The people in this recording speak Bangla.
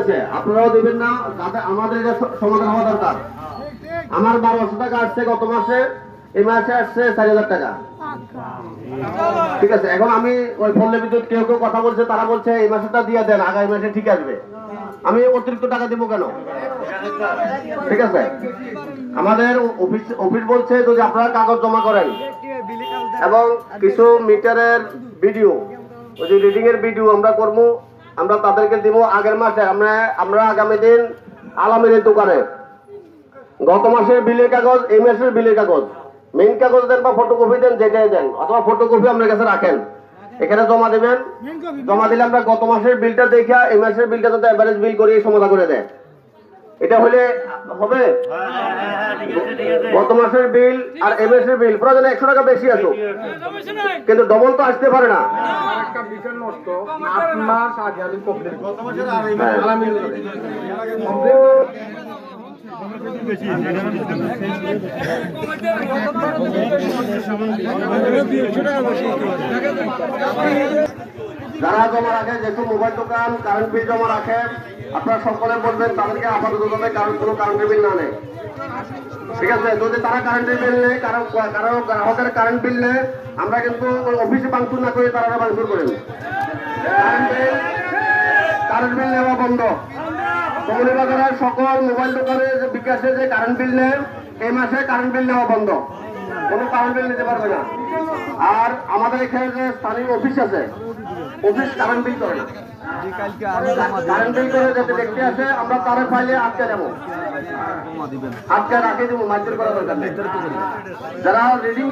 আছে, আপনারাও দেবেন না যাতে আমাদের সমাধান হওয়া দরকার। আমার বারোশো টাকা আসছে গত মাসে, এই মাসে আসছে চার হাজার টাকা। ঠিক আছে, এখন আমি ওই পল্লী বিদ্যুৎ কেউ কেউ কথা বলছে, তারা বলছে, এই মাসেটা দিয়ে দেন, আগামী মাসে ঠিক আসবে। আমি অতিরিক্ত টাকা দিব কেন? ঠিক আছে? আমাদের অফিস অফিস বলছে যদি আপনারা কাগজ জমা করেন। এবং কিছু মিটারের ভিডিও, ওই যে রিডিং এর ভিডিও আমরা করব আমরা তাদেরকে দিব আগের মাসে। আমরা আমরা আগামী দিন আলামিনের দোকানে। গত মাসের বিলের কাগজ এই মাসের বিলের কাগজ। মেইন কাগজ দেন বা ফটোকপি দেন যেটাই দেন। অথবা ফটোকপি আপনার কাছে রাখেন। এখানে জমা দিবেন। জমা দিলে আমরা গত মাসের বিলটা দেখে এই মাসের বিলটা যাতে অ্যাভারেজ বিল করে সমাধা করে দেয়। এটা হলে হবে? গত মাসের বিল আর এ মাসের বিল। প্রয়োজনে একশো টাকা বেশি আসুক কিন্তু ডবল তো আসতে পারে না। যারা জমা রাখে, যেহেতু মোবাইল দোকান কারেন্ট বিল জমা রাখে, আপনারা সকলে বলবেন তাদেরকে আপাতত যাতে কারণ কোনো কারেন্টের বিল না নেয় ঠিক আছে? যদি তারা কারেন্টের বিল নেই কারও কারও গ্রাহকের কারেন্ট বিল নেই আমরা কিন্তু অফিসে বাংচুর না করে তারা বাংচুর করেন। কারেন্ট বিল কারেন্ট বিল নেওয়া বন্ধ। কমলি বাজারের সকল মোবাইল দোকানে যে বিকাশে যে কারেন্ট বিল নেয় এই মাসে কারেন্ট বিল নেওয়া বন্ধ। কোনো কারেন্ট বিল নিতে পারবে না। আর আমাদের এখানে যে স্থানীয় অফিস আছে অফিস কারেন্ট বিল করে কারেন্ট বিল করে যাতে দেখতে আসে, আমরা তারে ফাইলে আটকে নেব। আটকে রাখে দেবো মাইকেল করা দরকার নেই। যারা রিডিং